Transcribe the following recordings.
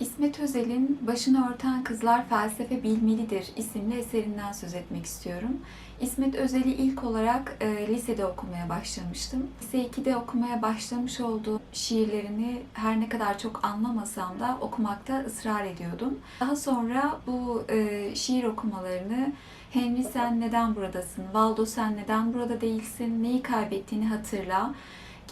İsmet Özel'in Başını Örten Kızlar Felsefe Bilmelidir isimli eserinden söz etmek istiyorum. İsmet Özel'i ilk olarak e, lisede okumaya başlamıştım. Lise 2'de okumaya başlamış olduğum şiirlerini her ne kadar çok anlamasam da okumakta ısrar ediyordum. Daha sonra bu e, şiir okumalarını Henry sen neden buradasın, Valdo sen neden burada değilsin, neyi kaybettiğini hatırla,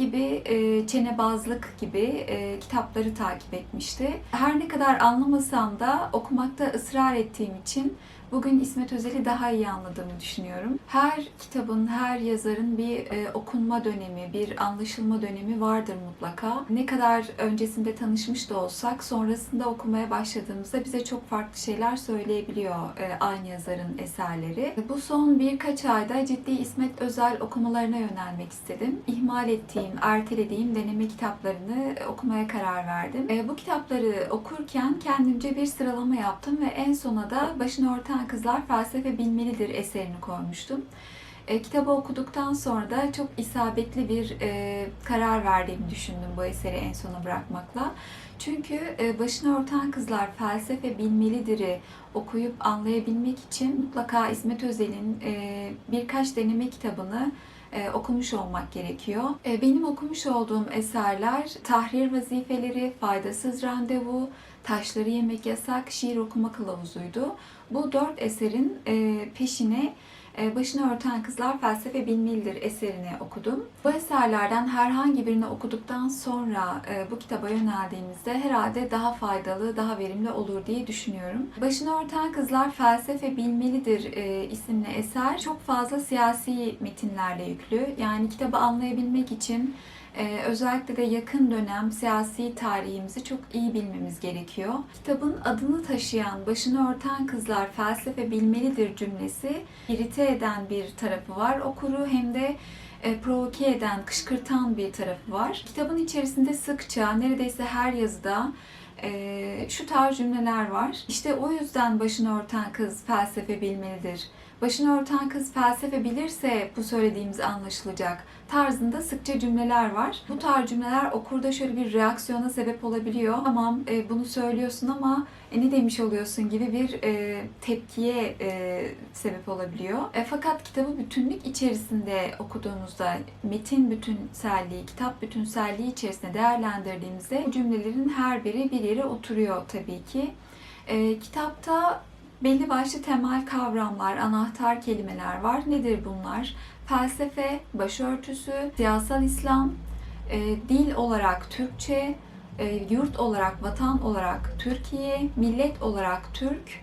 gibi e, çenebazlık gibi e, kitapları takip etmişti. Her ne kadar anlamasam da okumakta ısrar ettiğim için bugün İsmet Özel'i daha iyi anladığımı düşünüyorum. Her kitabın, her yazarın bir e, okunma dönemi, bir anlaşılma dönemi vardır mutlaka. Ne kadar öncesinde tanışmış da olsak sonrasında okumaya başladığımızda bize çok farklı şeyler söyleyebiliyor e, aynı yazarın eserleri. Bu son birkaç ayda ciddi İsmet Özel okumalarına yönelmek istedim. İhmal ettiğim, ertelediğim deneme kitaplarını okumaya karar verdim. E, bu kitapları okurken kendimce bir sıralama yaptım ve en sona da Başını Örten Kızlar Felsefe Bilmelidir eserini koymuştum. E, kitabı okuduktan sonra da çok isabetli bir e, karar verdiğimi düşündüm bu eseri en sona bırakmakla. Çünkü e, Başını Örten Kızlar Felsefe Bilmelidir'i okuyup anlayabilmek için mutlaka İsmet Özel'in e, birkaç deneme kitabını e, okumuş olmak gerekiyor. E, benim okumuş olduğum eserler Tahrir Vazifeleri, Faydasız Randevu, Taşları Yemek Yasak, Şiir Okuma Kılavuzuydu. Bu dört eserin e, peşine Başını Örten Kızlar Felsefe Bilmelidir eserini okudum. Bu eserlerden herhangi birini okuduktan sonra e, bu kitaba yöneldiğimizde herhalde daha faydalı, daha verimli olur diye düşünüyorum. Başını Örten Kızlar Felsefe Bilmelidir e, isimli eser çok fazla siyasi metinlerle yüklü. Yani kitabı anlayabilmek için ee, özellikle de yakın dönem siyasi tarihimizi çok iyi bilmemiz gerekiyor. Kitabın adını taşıyan Başını Örten Kızlar Felsefe Bilmelidir cümlesi irite eden bir tarafı var okuru hem de e, provoke eden, kışkırtan bir tarafı var. Kitabın içerisinde sıkça, neredeyse her yazıda e, şu tarz cümleler var. İşte o yüzden başını örten kız felsefe bilmelidir. Başını örten kız felsefe bilirse bu söylediğimiz anlaşılacak tarzında sıkça cümleler var. Bu tarz cümleler okurda şöyle bir reaksiyona sebep olabiliyor. Tamam e, bunu söylüyorsun ama ne demiş oluyorsun gibi bir e, tepkiye e, sebep olabiliyor. E, fakat kitabı bütünlük içerisinde okuduğumuzda metin bütünselliği, kitap bütünselliği içerisinde değerlendirdiğimizde bu cümlelerin her biri bir yere oturuyor tabii ki. E, kitapta belli başlı temel kavramlar, anahtar kelimeler var. Nedir bunlar? Felsefe, başörtüsü, siyasal İslam, e, dil olarak Türkçe, e, yurt olarak, vatan olarak Türkiye, millet olarak Türk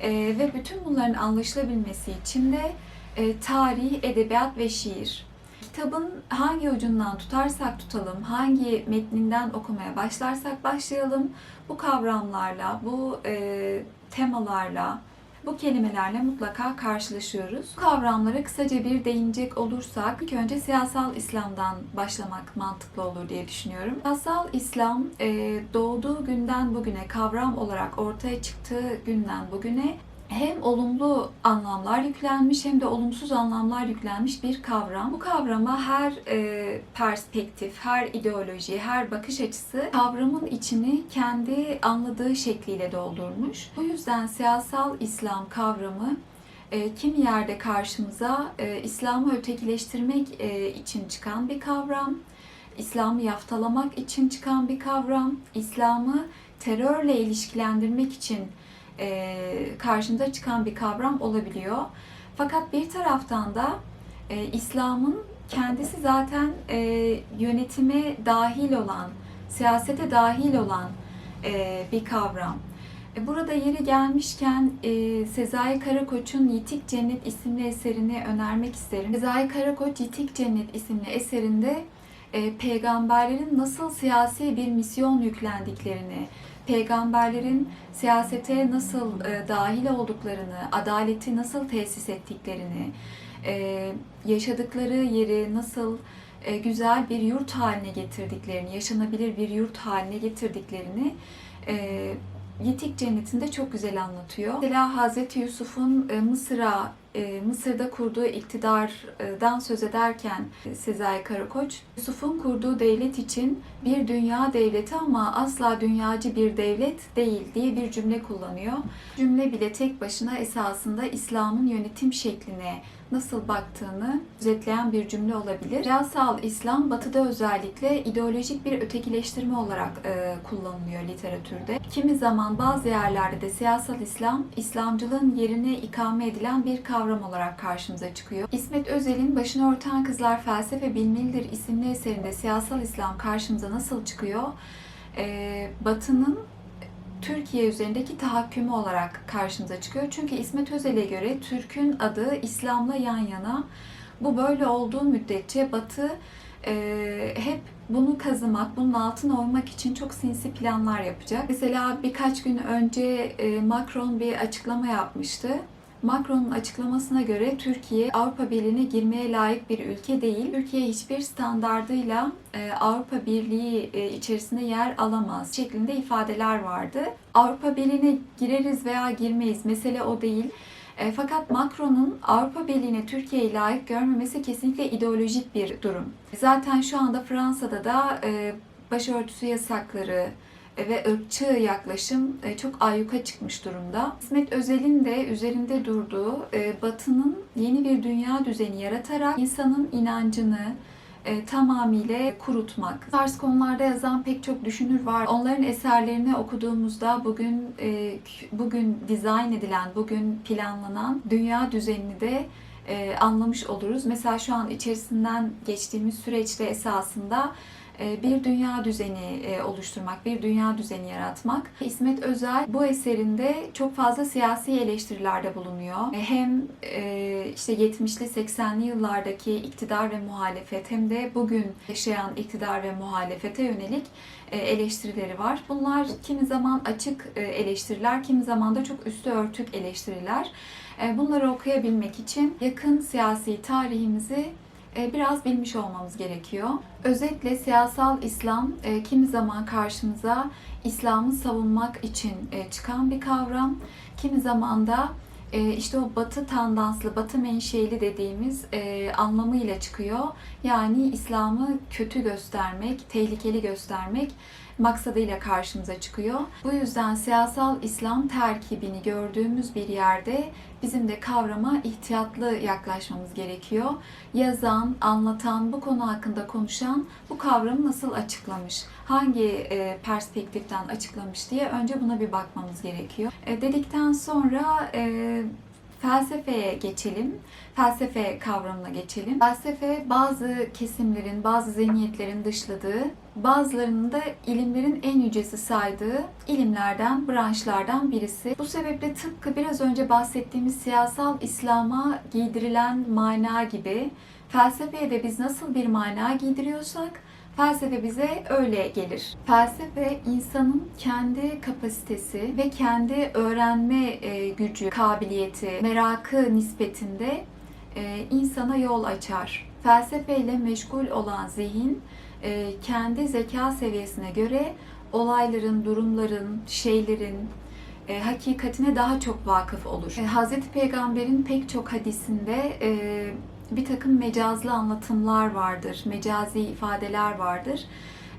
e, ve bütün bunların anlaşılabilmesi için de e, tarih, edebiyat ve şiir. Kitabın hangi ucundan tutarsak tutalım, hangi metninden okumaya başlarsak başlayalım, bu kavramlarla, bu e, temalarla, bu kelimelerle mutlaka karşılaşıyoruz. Bu kavramlara kısaca bir değinecek olursak ilk önce siyasal İslam'dan başlamak mantıklı olur diye düşünüyorum. Siyasal İslam e, doğduğu günden bugüne kavram olarak ortaya çıktığı günden bugüne hem olumlu anlamlar yüklenmiş hem de olumsuz anlamlar yüklenmiş bir kavram. Bu kavrama her e, perspektif, her ideoloji, her bakış açısı kavramın içini kendi anladığı şekliyle doldurmuş. Bu yüzden siyasal İslam kavramı e, kimi yerde karşımıza e, İslam'ı ötekileştirmek e, için çıkan bir kavram, İslam'ı yaftalamak için çıkan bir kavram, İslam'ı terörle ilişkilendirmek için karşımıza çıkan bir kavram olabiliyor. Fakat bir taraftan da e, İslam'ın kendisi zaten e, yönetime dahil olan, siyasete dahil olan e, bir kavram. E, Burada yeri gelmişken e, Sezai Karakoç'un Yitik Cennet isimli eserini önermek isterim. Sezai Karakoç Yitik Cennet isimli eserinde e, peygamberlerin nasıl siyasi bir misyon yüklendiklerini, peygamberlerin siyasete nasıl e, dahil olduklarını, adaleti nasıl tesis ettiklerini, e, yaşadıkları yeri nasıl e, güzel bir yurt haline getirdiklerini, yaşanabilir bir yurt haline getirdiklerini e, Yitik Cenneti'nde çok güzel anlatıyor. Mesela Hazreti Yusuf'un e, Mısır'a e, Mısır'da kurduğu iktidardan söz ederken Sezai Karakoç, Yusuf'un kurduğu devlet için bir dünya devleti ama asla dünyacı bir devlet değil diye bir cümle kullanıyor. Cümle bile tek başına esasında İslam'ın yönetim şekline nasıl baktığını özetleyen bir cümle olabilir. Siyasal İslam batıda özellikle ideolojik bir ötekileştirme olarak e, kullanılıyor literatürde. Kimi zaman bazı yerlerde de siyasal İslam, İslamcılığın yerine ikame edilen bir kavram olarak karşımıza çıkıyor. İsmet Özel'in Başını Örten Kızlar Felsefe Bilmelidir isimli eserinde siyasal İslam karşımıza nasıl çıkıyor? E, Batı'nın Türkiye üzerindeki tahakkümü olarak karşımıza çıkıyor. Çünkü İsmet Özel'e göre Türk'ün adı İslam'la yan yana. Bu böyle olduğu müddetçe Batı e, hep bunu kazımak, bunun altına oymak için çok sinsi planlar yapacak. Mesela birkaç gün önce e, Macron bir açıklama yapmıştı. Macron'un açıklamasına göre Türkiye Avrupa Birliği'ne girmeye layık bir ülke değil. Türkiye hiçbir standardıyla e, Avrupa Birliği e, içerisinde yer alamaz şeklinde ifadeler vardı. Avrupa Birliği'ne gireriz veya girmeyiz mesele o değil. E, fakat Macron'un Avrupa Birliği'ne Türkiye'yi layık görmemesi kesinlikle ideolojik bir durum. Zaten şu anda Fransa'da da başörtüsü yasakları, ve ırkçı yaklaşım e, çok ayyuka çıkmış durumda. İsmet Özel'in de üzerinde durduğu e, Batı'nın yeni bir dünya düzeni yaratarak insanın inancını, e, tamamıyla kurutmak. Bu tarz konularda yazan pek çok düşünür var. Onların eserlerini okuduğumuzda bugün e, bugün dizayn edilen, bugün planlanan dünya düzenini de e, anlamış oluruz. Mesela şu an içerisinden geçtiğimiz süreçte esasında bir dünya düzeni e, oluşturmak, bir dünya düzeni yaratmak. İsmet Özel bu eserinde çok fazla siyasi eleştirilerde bulunuyor. E, hem işte 70'li 80'li yıllardaki iktidar ve muhalefet hem de bugün yaşayan iktidar ve muhalefete yönelik eleştirileri var. Bunlar kimi zaman açık eleştiriler, kimi zaman da çok üstü örtük eleştiriler. Bunları okuyabilmek için yakın siyasi tarihimizi e, biraz bilmiş olmamız gerekiyor. Özetle siyasal İslam e, kimi zaman karşımıza İslam'ı savunmak için e, çıkan bir kavram, kimi zaman da işte o batı tandanslı, batı menşeli dediğimiz anlamıyla çıkıyor. Yani İslam'ı kötü göstermek, tehlikeli göstermek maksadıyla karşımıza çıkıyor. Bu yüzden siyasal İslam terkibini gördüğümüz bir yerde bizim de kavrama ihtiyatlı yaklaşmamız gerekiyor. Yazan, anlatan, bu konu hakkında konuşan bu kavramı nasıl açıklamış? Hangi e, perspektiften açıklamış diye önce buna bir bakmamız gerekiyor. E, dedikten sonra e, felsefeye geçelim. Felsefe kavramına geçelim. Felsefe bazı kesimlerin, bazı zihniyetlerin dışladığı, bazılarının da ilimlerin en yücesi saydığı ilimlerden, branşlardan birisi. Bu sebeple tıpkı biraz önce bahsettiğimiz siyasal İslam'a giydirilen mana gibi felsefeye de biz nasıl bir mana giydiriyorsak Felsefe bize öyle gelir. Felsefe insanın kendi kapasitesi ve kendi öğrenme e, gücü, kabiliyeti, merakı nispetinde e, insana yol açar. Felsefeyle meşgul olan zihin e, kendi zeka seviyesine göre olayların, durumların, şeylerin, hakikatine daha çok vakıf olur. Hazreti Peygamber'in pek çok hadisinde bir takım mecazlı anlatımlar vardır, mecazi ifadeler vardır.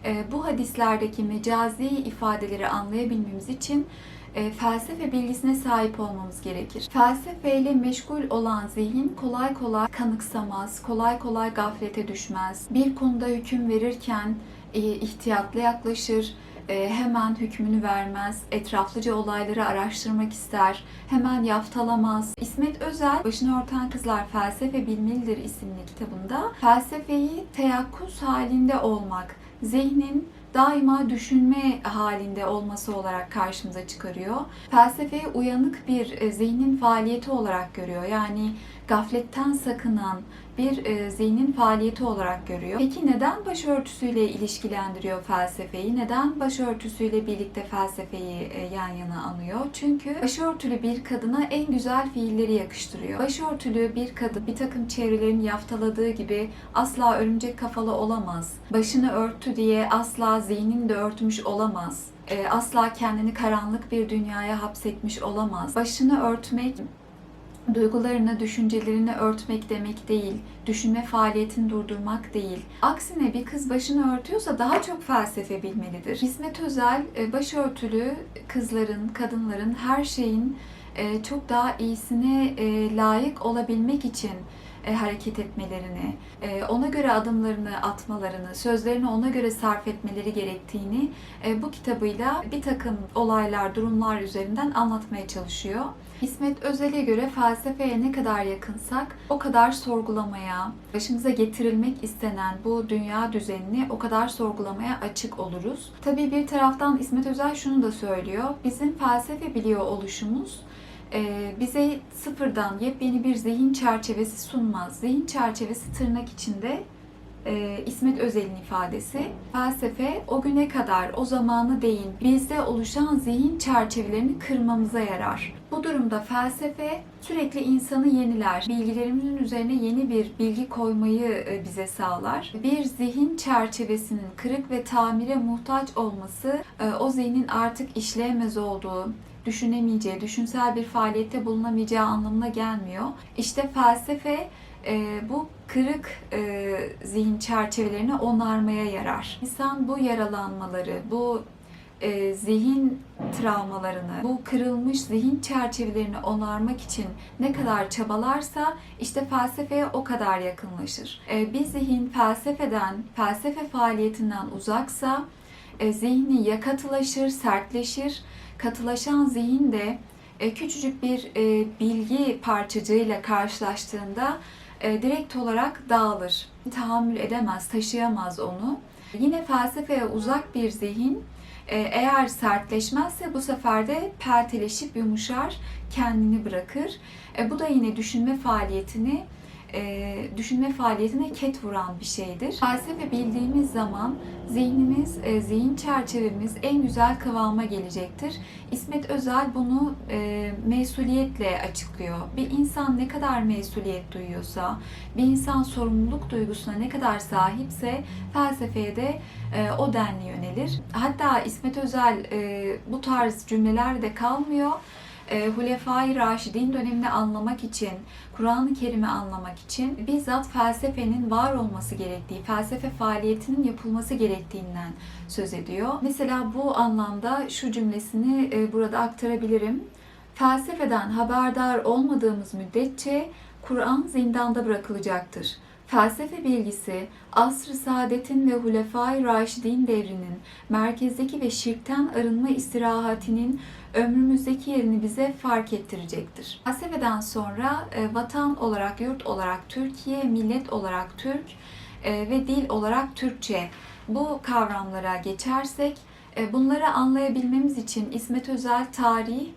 E, bu hadislerdeki mecazi ifadeleri anlayabilmemiz için e, felsefe bilgisine sahip olmamız gerekir. Felsefeyle meşgul olan zihin kolay kolay kanıksamaz, kolay kolay gaflete düşmez. Bir konuda hüküm verirken e, ihtiyatlı yaklaşır, hemen hükmünü vermez, etraflıca olayları araştırmak ister, hemen yaftalamaz. İsmet Özel, Başını Örten Kızlar Felsefe Bilmelidir isimli kitabında felsefeyi teyakkuz halinde olmak, zihnin daima düşünme halinde olması olarak karşımıza çıkarıyor. Felsefeyi uyanık bir e, zihnin faaliyeti olarak görüyor. Yani gafletten sakınan bir e, zihnin faaliyeti olarak görüyor. Peki neden başörtüsüyle ilişkilendiriyor felsefeyi? Neden başörtüsüyle birlikte felsefeyi e, yan yana anıyor? Çünkü başörtülü bir kadına en güzel fiilleri yakıştırıyor. Başörtülü bir kadın bir takım çevrelerin yaftaladığı gibi asla örümcek kafalı olamaz. Başını örttü diye asla zihnini de örtmüş olamaz e, asla kendini karanlık bir dünyaya hapsetmiş olamaz. Başını örtmek duygularını, düşüncelerini örtmek demek değil, düşünme faaliyetini durdurmak değil. Aksine bir kız başını örtüyorsa daha çok felsefe bilmelidir. İsmet Özel, e, başörtülü kızların, kadınların, her şeyin e, çok daha iyisine e, layık olabilmek için e, hareket etmelerini, e, ona göre adımlarını atmalarını, sözlerini ona göre sarf etmeleri gerektiğini e, bu kitabıyla bir takım olaylar, durumlar üzerinden anlatmaya çalışıyor. İsmet Özel'e göre felsefeye ne kadar yakınsak o kadar sorgulamaya, başımıza getirilmek istenen bu dünya düzenini o kadar sorgulamaya açık oluruz. Tabii bir taraftan İsmet Özel şunu da söylüyor. Bizim felsefe biliyor oluşumuz bize sıfırdan yepyeni bir zihin çerçevesi sunmaz. Zihin çerçevesi tırnak içinde e, İsmet Özel'in ifadesi. Felsefe o güne kadar, o zamanı değil, bizde oluşan zihin çerçevelerini kırmamıza yarar. Bu durumda felsefe sürekli insanı yeniler. Bilgilerimizin üzerine yeni bir bilgi koymayı e, bize sağlar. Bir zihin çerçevesinin kırık ve tamire muhtaç olması e, o zihnin artık işleyemez olduğu, düşünemeyeceği, düşünsel bir faaliyette bulunamayacağı anlamına gelmiyor. İşte felsefe e, bu kırık e, zihin çerçevelerini onarmaya yarar. İnsan bu yaralanmaları, bu e, zihin travmalarını, bu kırılmış zihin çerçevelerini onarmak için ne kadar çabalarsa işte felsefeye o kadar yakınlaşır. E, bir zihin felsefeden, felsefe faaliyetinden uzaksa e, zihni ya katılaşır, sertleşir. Katılaşan zihin de e, küçücük bir e, bilgi parçacığıyla karşılaştığında e, direkt olarak dağılır. Tahammül edemez, taşıyamaz onu. Yine felsefeye uzak bir zihin eğer sertleşmezse bu sefer de pelteleşip yumuşar, kendini bırakır. Bu da yine düşünme faaliyetini e, düşünme faaliyetine ket vuran bir şeydir. Felsefe bildiğimiz zaman zihnimiz, e, zihin çerçevemiz en güzel kıvama gelecektir. İsmet Özel bunu e, mesuliyetle açıklıyor. Bir insan ne kadar mesuliyet duyuyorsa, bir insan sorumluluk duygusuna ne kadar sahipse felsefeye de e, o denli yönelir. Hatta İsmet Özel e, bu tarz cümlelerde kalmıyor e, Hulefai Raşidin dönemini anlamak için, Kur'an-ı Kerim'i anlamak için bizzat felsefenin var olması gerektiği, felsefe faaliyetinin yapılması gerektiğinden söz ediyor. Mesela bu anlamda şu cümlesini e, burada aktarabilirim. Felsefeden haberdar olmadığımız müddetçe Kur'an zindanda bırakılacaktır. Felsefe bilgisi, asr-ı saadetin ve hulefai raşidin devrinin merkezdeki ve şirkten arınma istirahatinin ömrümüzdeki yerini bize fark ettirecektir. Felsefeden sonra e, vatan olarak, yurt olarak Türkiye, millet olarak Türk e, ve dil olarak Türkçe bu kavramlara geçersek e, bunları anlayabilmemiz için İsmet Özel tarih,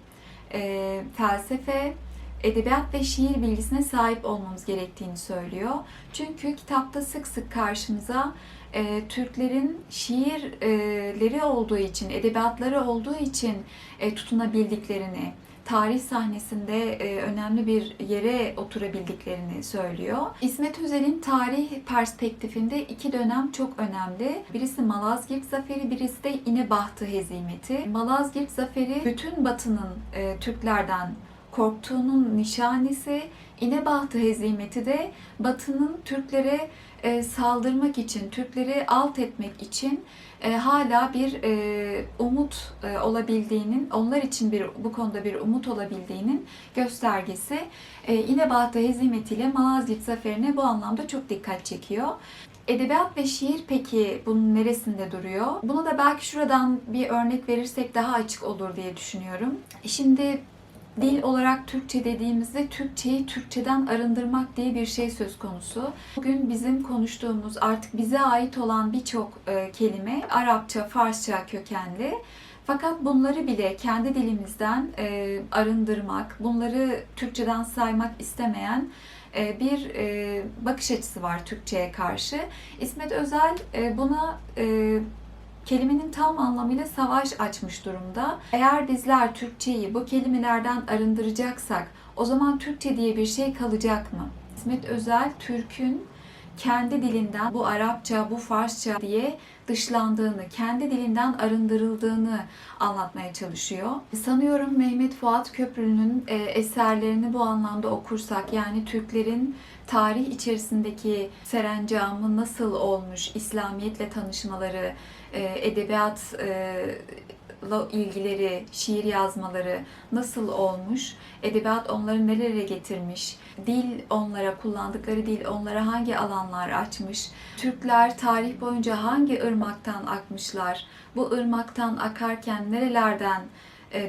felsefe, edebiyat ve şiir bilgisine sahip olmamız gerektiğini söylüyor. Çünkü kitapta sık sık karşımıza e, Türklerin şiirleri olduğu için, edebiyatları olduğu için e, tutunabildiklerini, tarih sahnesinde e, önemli bir yere oturabildiklerini söylüyor. İsmet Özel'in tarih perspektifinde iki dönem çok önemli. Birisi Malazgirt Zaferi, birisi de İnebahtı Hezimeti. Malazgirt Zaferi bütün Batı'nın e, Türklerden korktuğunun nişanesi İnebahtı hezimeti de Batı'nın Türklere e, saldırmak için, Türkleri alt etmek için e, hala bir e, umut e, olabildiğinin, onlar için bir bu konuda bir umut olabildiğinin göstergesi. E, İnebahtı hezimetiyle Malazgirt zaferine bu anlamda çok dikkat çekiyor. Edebiyat ve şiir peki bunun neresinde duruyor? Buna da belki şuradan bir örnek verirsek daha açık olur diye düşünüyorum. Şimdi Dil olarak Türkçe dediğimizde Türkçeyi Türkçeden arındırmak diye bir şey söz konusu. Bugün bizim konuştuğumuz artık bize ait olan birçok e, kelime Arapça, Farsça kökenli. Fakat bunları bile kendi dilimizden e, arındırmak, bunları Türkçeden saymak istemeyen e, bir bakış açısı var Türkçe'ye karşı. İsmet Özel buna kelimenin tam anlamıyla savaş açmış durumda. Eğer bizler Türkçeyi bu kelimelerden arındıracaksak o zaman Türkçe diye bir şey kalacak mı? İsmet Özel Türk'ün kendi dilinden bu Arapça, bu Farsça diye dışlandığını, kendi dilinden arındırıldığını anlatmaya çalışıyor. Sanıyorum Mehmet Fuat Köprülü'nün e, eserlerini bu anlamda okursak yani Türklerin tarih içerisindeki serencamı nasıl olmuş, İslamiyetle tanışmaları, e, edebiyat e, ilgileri, şiir yazmaları nasıl olmuş, edebiyat onları nelere getirmiş, dil onlara, kullandıkları dil onlara hangi alanlar açmış, Türkler tarih boyunca hangi ırmaktan akmışlar, bu ırmaktan akarken nerelerden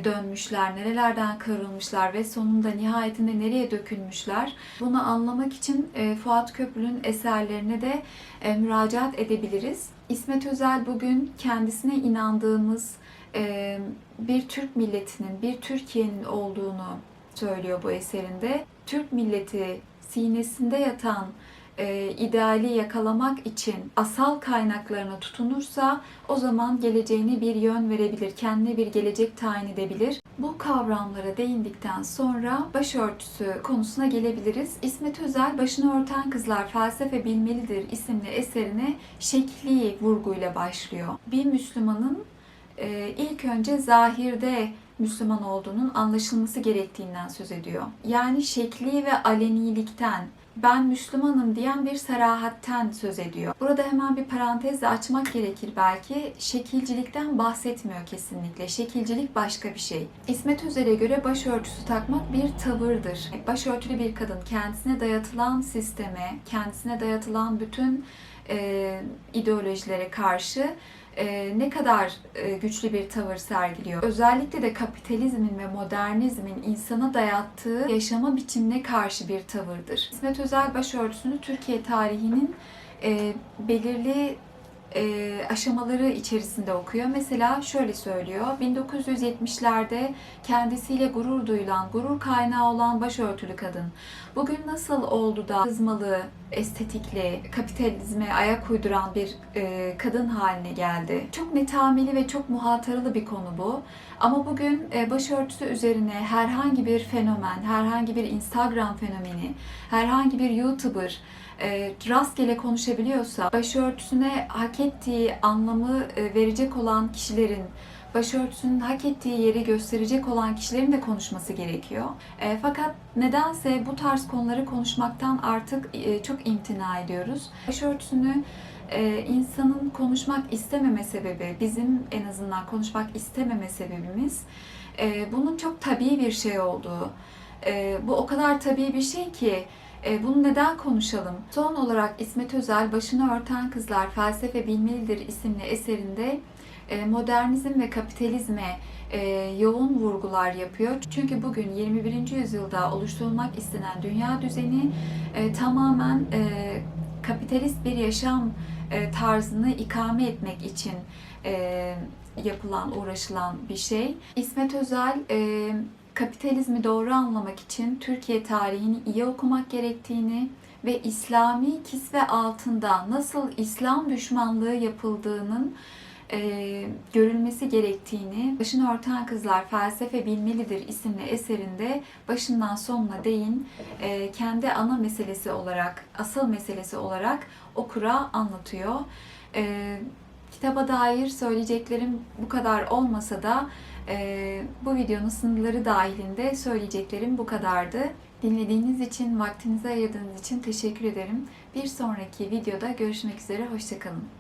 dönmüşler, nerelerden kırılmışlar ve sonunda nihayetinde nereye dökülmüşler. Bunu anlamak için e, Fuat Köprülü'nün eserlerine de e, müracaat edebiliriz. İsmet Özel bugün kendisine inandığımız e, bir Türk milletinin, bir Türkiye'nin olduğunu söylüyor bu eserinde. Türk milleti sinesinde yatan e, ideali yakalamak için asal kaynaklarına tutunursa o zaman geleceğine bir yön verebilir, kendine bir gelecek tayin edebilir. Bu kavramlara değindikten sonra başörtüsü konusuna gelebiliriz. İsmet Özel Başını Örten Kızlar Felsefe Bilmelidir isimli eserine şekli vurguyla başlıyor. Bir Müslümanın e, ilk önce zahirde Müslüman olduğunun anlaşılması gerektiğinden söz ediyor. Yani şekli ve alenilikten, ben Müslümanım diyen bir serahatten söz ediyor. Burada hemen bir parantezle açmak gerekir belki. Şekilcilikten bahsetmiyor kesinlikle. Şekilcilik başka bir şey. İsmet Özel'e göre başörtüsü takmak bir tavırdır. Başörtülü bir kadın kendisine dayatılan sisteme, kendisine dayatılan bütün e, ideolojilere karşı e, ne kadar e, güçlü bir tavır sergiliyor. Özellikle de kapitalizmin ve modernizmin insana dayattığı yaşama biçimine karşı bir tavırdır. İsmet Özel başörtüsünü Türkiye tarihinin e, belirli e, aşamaları içerisinde okuyor. Mesela şöyle söylüyor. 1970'lerde kendisiyle gurur duyulan, gurur kaynağı olan başörtülü kadın. Bugün nasıl oldu da kızmalı, estetikli, kapitalizme ayak uyduran bir e, kadın haline geldi? Çok netameli ve çok muhataralı bir konu bu. Ama bugün e, başörtüsü üzerine herhangi bir fenomen, herhangi bir Instagram fenomeni, herhangi bir YouTuber e, rastgele konuşabiliyorsa, başörtüsüne hak ettiği anlamı e, verecek olan kişilerin, başörtüsünün hak ettiği yeri gösterecek olan kişilerin de konuşması gerekiyor. E, fakat nedense bu tarz konuları konuşmaktan artık e, çok imtina ediyoruz. Başörtüsünü e, insanın konuşmak istememe sebebi, bizim en azından konuşmak istememe sebebimiz e, bunun çok tabii bir şey olduğu. E, bu o kadar tabii bir şey ki e, bunu neden konuşalım? Son olarak İsmet Özel Başını Örten Kızlar Felsefe Bilmelidir isimli eserinde e, modernizm ve kapitalizme e, yoğun vurgular yapıyor. Çünkü bugün 21. yüzyılda oluşturulmak istenen dünya düzeni e, tamamen kapitalist bir yaşam tarzını ikame etmek için yapılan, uğraşılan bir şey. İsmet Özel kapitalizmi doğru anlamak için Türkiye tarihini iyi okumak gerektiğini ve İslami kisve altında nasıl İslam düşmanlığı yapıldığının e, görülmesi gerektiğini Başını Örten Kızlar Felsefe Bilmelidir isimli eserinde başından sonuna değin e, kendi ana meselesi olarak, asıl meselesi olarak okura anlatıyor. E, kitaba dair söyleyeceklerim bu kadar olmasa da e, bu videonun sınırları dahilinde söyleyeceklerim bu kadardı. Dinlediğiniz için, vaktinizi ayırdığınız için teşekkür ederim. Bir sonraki videoda görüşmek üzere, hoşçakalın.